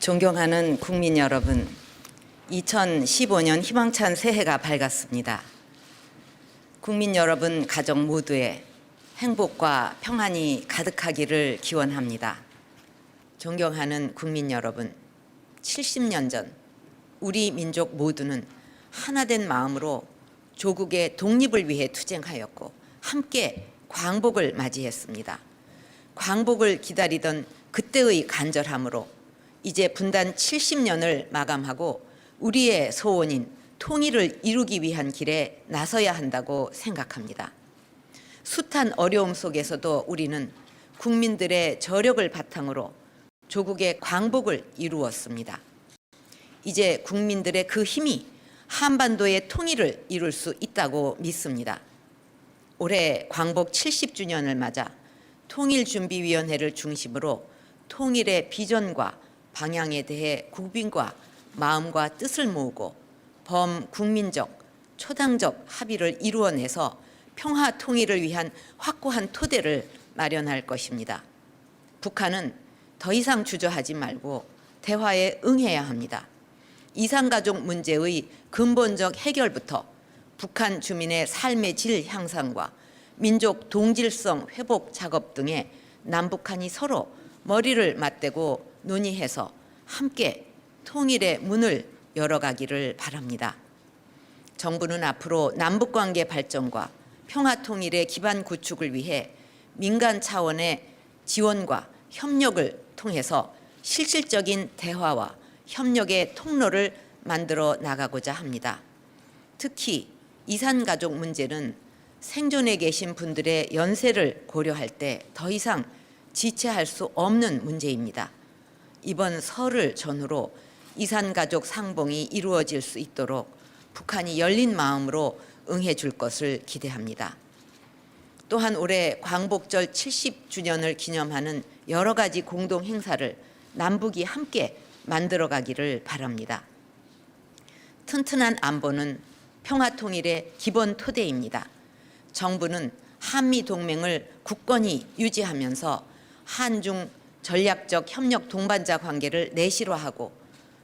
존경하는 국민 여러분, 2015년 희망찬 새해가 밝았습니다. 국민 여러분 가정 모두의 행복과 평안이 가득하기를 기원합니다. 존경하는 국민 여러분, 70년 전 우리 민족 모두는 하나된 마음으로 조국의 독립을 위해 투쟁하였고 함께 광복을 맞이했습니다. 광복을 기다리던 그때의 간절함으로 이제 분단 70년을 마감하고 우리의 소원인 통일을 이루기 위한 길에 나서야 한다고 생각합니다. 숱한 어려움 속에서도 우리는 국민들의 저력을 바탕으로 조국의 광복을 이루었습니다. 이제 국민들의 그 힘이 한반도의 통일을 이룰 수 있다고 믿습니다. 올해 광복 70주년을 맞아 통일준비위원회를 중심으로 통일의 비전과 방향에 대해 국민과 마음과 뜻을 모으고 범국민적, 초당적 합의를 이루어내서 평화 통일을 위한 확고한 토대를 마련할 것입니다. 북한은 더 이상 주저하지 말고 대화에 응해야 합니다. 이산가족 문제의 근본적 해결부터 북한 주민의 삶의 질 향상과 민족 동질성 회복 작업 등에 남북한이 서로 머리를 맞대고 논의해서 함께 통일의 문을 열어가기를 바랍니다. 정부는 앞으로 남북 관계 발전과 평화 통일의 기반 구축을 위해 민간 차원의 지원과 협력을 통해서 실질적인 대화와 협력의 통로를 만들어 나가고자 합니다. 특히 이산 가족 문제는 생존에 계신 분들의 연세를 고려할 때 더 이상 지체할 수 없는 문제입니다. 이번 설을 전후로 이산 가족 상봉이 이루어질 수 있도록 북한이 열린 마음으로 응해 줄 것을 기대합니다. 또한 올해 광복절 70주년을 기념하는 여러 가지 공동 행사를 남북이 함께 만들어 가기를 바랍니다. 튼튼한 안보는 평화 통일의 기본 토대입니다. 정부는 한미 동맹을 굳건히 유지하면서 한중 전략적 협력 동반자 관계를 내실화하고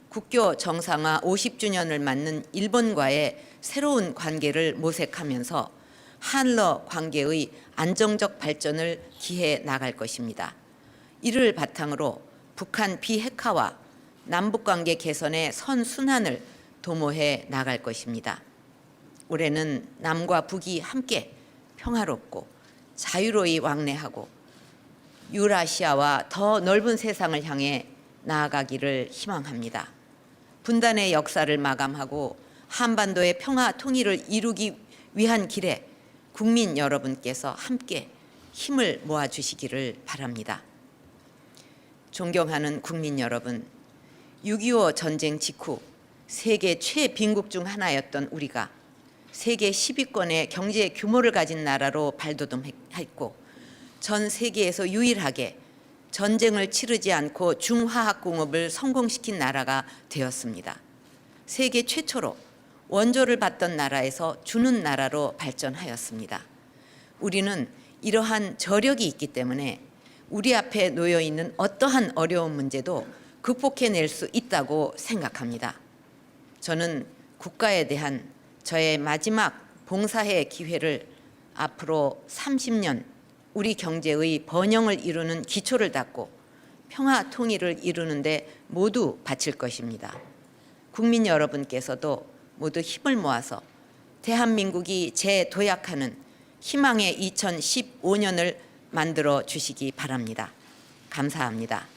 국교 정상화 50주년을 맞는 일본과의 새로운 관계를 모색하면서 한러 관계의 안정적 발전을 기해 나갈 것입니다. 이를 바탕으로 북한 비핵화와 남북 관계 개선의 선순환을 도모해 나갈 것입니다. 올해는 남과 북이 함께 평화롭고 자유로이 왕래하고 유라시아와 더 넓은 세상을 향해 나아가기를 희망합니다. 분단의 역사를 마감하고 한반도의 평화 통일을 이루기 위한 길에 국민 여러분께서 함께 힘을 모아 주시기를 바랍니다. 존경하는 국민 여러분, 6.25 전쟁 직후 세계 최빈국 중 하나였던 우리가 세계 10위권의 경제 규모를 가진 나라로 발돋움했고 전 세계에서 유일하게 전쟁을 치르지 않고 중화학공업을 성공시킨 나라가 되었습니다. 세계 최초로 원조를 받던 나라에서 주는 나라로 발전하였습니다. 우리는 이러한 저력이 있기 때문에 우리 앞에 놓여 있는 어떠한 어려운 문제도 극복해낼 수 있다고 생각합니다. 저는 국가에 대한 저의 마지막 봉사의 기회를 앞으로 30년 우리 경제의 번영을 이루는 기초를 닦고 평화 통일을 이루는데 모두 바칠 것입니다. 국민 여러분께서도 모두 힘을 모아서 대한민국이 재도약하는 희망의 2015년을 만들어 주시기 바랍니다. 감사합니다.